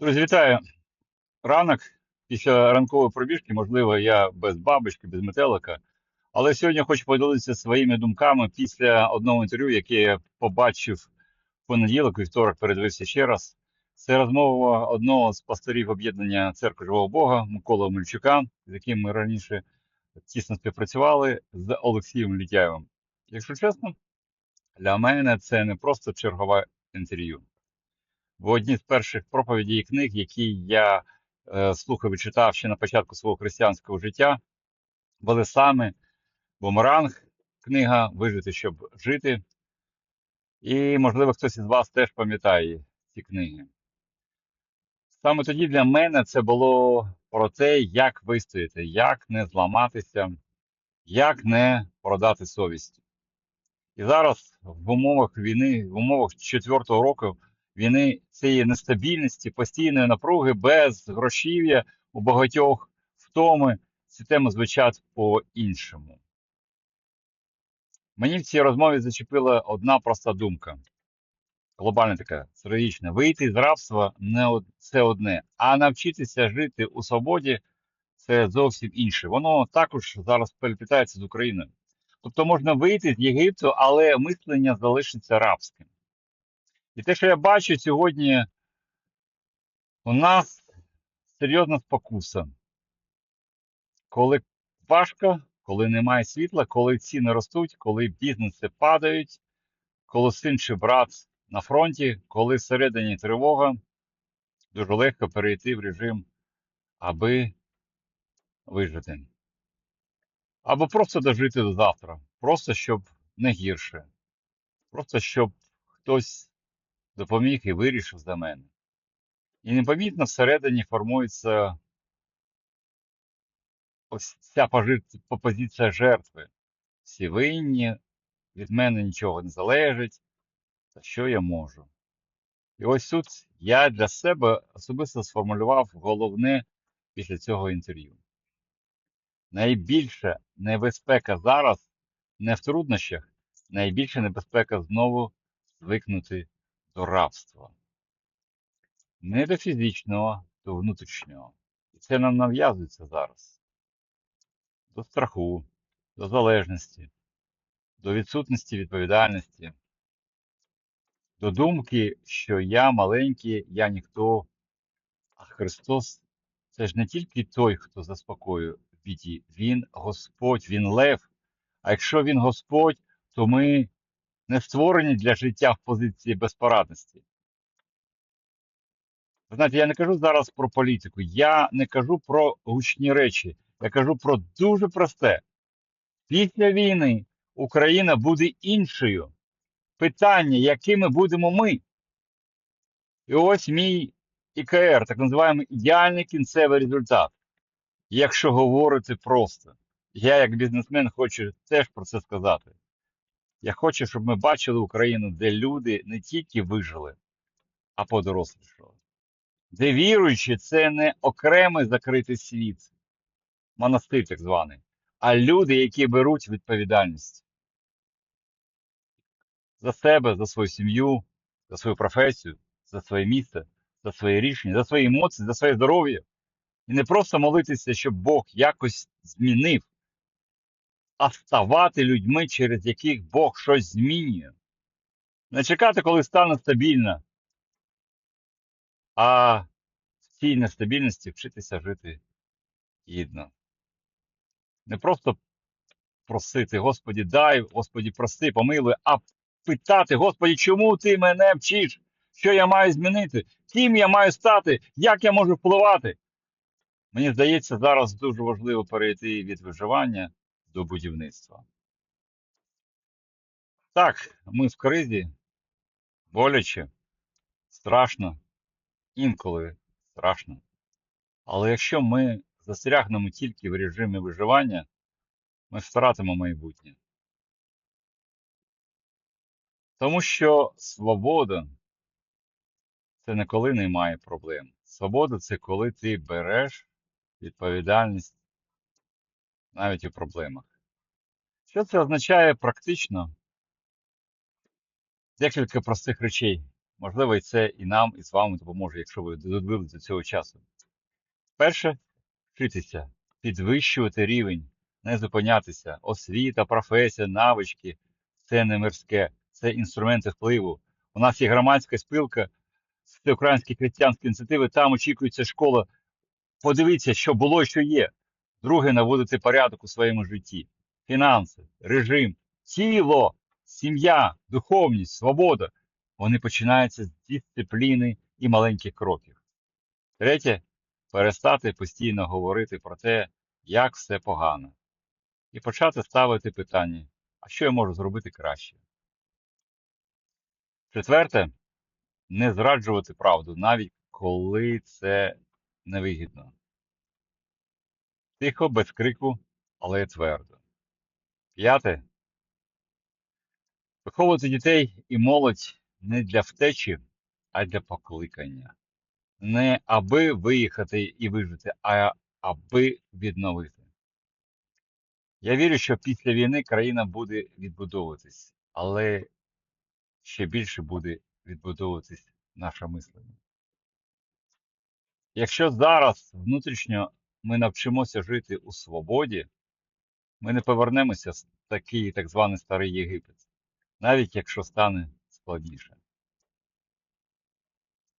Друзі, вітаю! Ранок після ранкової пробіжки, можливо, я без бабочки, без метелика. Але сьогодні хочу поділитися своїми думками після одного інтерв'ю, яке я побачив в понеділок, вівторок передивився ще раз. Це розмова одного з пасторів об'єднання церкви Живого Бога Микола Мельчука, з яким ми раніше тісно співпрацювали з Олексієм Літяєвим. Якщо чесно, для мене це не просто чергове інтерв'ю. В одній з перших проповідей і книг, які я е, слухав і читав ще на початку свого християнського життя, були саме Бумеранг, книга Вижити, щоб жити. І, можливо, хтось із вас теж пам'ятає ці книги. Саме тоді для мене це було про те, як вистояти, як не зламатися, як не продати совість. І зараз в умовах війни, в умовах четвертого року війни цієї нестабільності, постійної напруги, без грошів'я у багатьох втоми, ці теми звучать по-іншому. Мені в цій розмові зачепила одна проста думка. Глобальна така, стратегічна. Вийти з рабства не це одне, а навчитися жити у свободі це зовсім інше. Воно також зараз переплітається з Україною. Тобто можна вийти з Єгипту, але мислення залишиться рабським. І те, що я бачу сьогодні, у нас серйозна спокуса. Коли важко, коли немає світла, коли ціни ростуть, коли бізнеси падають, коли син чи брат на фронті, коли всередині тривога, дуже легко перейти в режим, аби вижити. Або просто дожити до завтра. Просто щоб не гірше. Просто щоб хтось допоміг і вирішив за мене. І непомітно всередині формується ось ця позиція жертви. Всі винні, від мене нічого не залежить, та що я можу. І ось тут я для себе особисто сформулював головне після цього інтерв'ю. Найбільша небезпека зараз не в труднощах, найбільша небезпека знову звикнути до рабства. Не до фізичного, до внутрішнього. І це нам нав'язується зараз. До страху, до залежності, до відсутності відповідальності, до думки, що я маленький, я ніхто, а Христос це ж не тільки той, хто заспокоює біді, Він Господь, Він Лев. А якщо Він Господь, то ми не створені для життя в позиції безпорадності. Знаєте, я не кажу зараз про політику, я не кажу про гучні речі, я кажу про дуже просте. Після війни Україна буде іншою. Питання, якими будемо ми. І ось мій ІКР, так називаємо ідеальний кінцевий результат. Якщо говорити просто, я як бізнесмен хочу теж про це сказати. Я хочу, щоб ми бачили Україну, де люди не тільки вижили, а подорослішали. Де віруючі це не окремий закритий світ, монастир так званий, а люди, які беруть відповідальність за себе, за свою сім'ю, за свою професію, за своє місце, за свої рішення, за свої емоції, за своє здоров'я. І не просто молитися, щоб Бог якось змінив, а ставати людьми, через яких Бог щось змінює. Не чекати, коли стане стабільно, а в цій нестабільності вчитися жити гідно. Не просто просити, Господі, дай, Господі, прости, помилуй, а питати, Господі, чому ти мене вчиш? Що я маю змінити? Ким я маю стати? Як я можу впливати? Мені здається, зараз дуже важливо перейти від виживання до будівництва. Так, ми в кризі, боляче, страшно, інколи страшно. Але якщо ми застрягнемо тільки в режимі виживання, ми втратимо майбутнє. Тому що свобода це не коли немає проблем. Свобода це коли ти береш відповідальність навіть у проблемах. Що це означає практично? Декілька простих речей. Можливо, і це і нам, і з вами допоможе, якщо ви додивились до цього часу. Перше, вчитися, підвищувати рівень, не зупинятися. Освіта, професія, навички це не мирське, це інструменти впливу. У нас є громадська спілка, всеукраїнські християнські ініціативи, там очікується школа. Подивіться, що було і що є. Друге, наводити порядок у своєму житті. Фінанси, режим, тіло, сім'я, духовність, свобода. Вони починаються з дисципліни і маленьких кроків. Третє, перестати постійно говорити про те, як все погано. І почати ставити питання, а що я можу зробити краще. Четверте, не зраджувати правду, навіть коли це невигідно. Тихо, без крику, але твердо. П'яте. Виховувати дітей і молодь не для втечі, а для покликання. Не аби виїхати і вижити, а аби відновити. Я вірю, що після війни країна буде відбудовуватись, але ще більше буде відбудовуватись наше мислення. Якщо зараз внутрішньо ми навчимося жити у свободі, ми не повернемося в такий так званий старий Єгипет, навіть якщо стане складніше.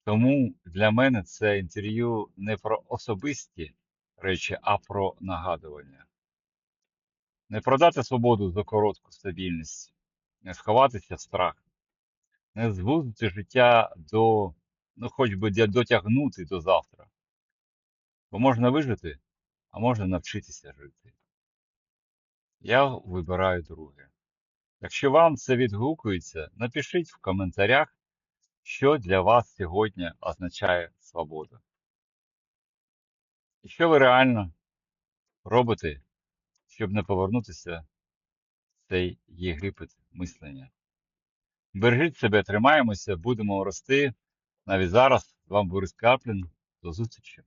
Тому для мене це інтерв'ю не про особисті речі, а про нагадування. Не продати свободу за коротку стабільність, не сховатися в страх, не звузити життя до, ну хоч би дотягнути до завтра. Бо можна вижити, а можна навчитися жити. Я вибираю друге. Якщо вам це відгукується, напишіть в коментарях, що для вас сьогодні означає свобода. І що ви реально робите, щоб не повернутися в цей Єгипет мислення. Бережіть себе, тримаємося, будемо рости. Навіть зараз з вами Борис Каплін. До зустрічі!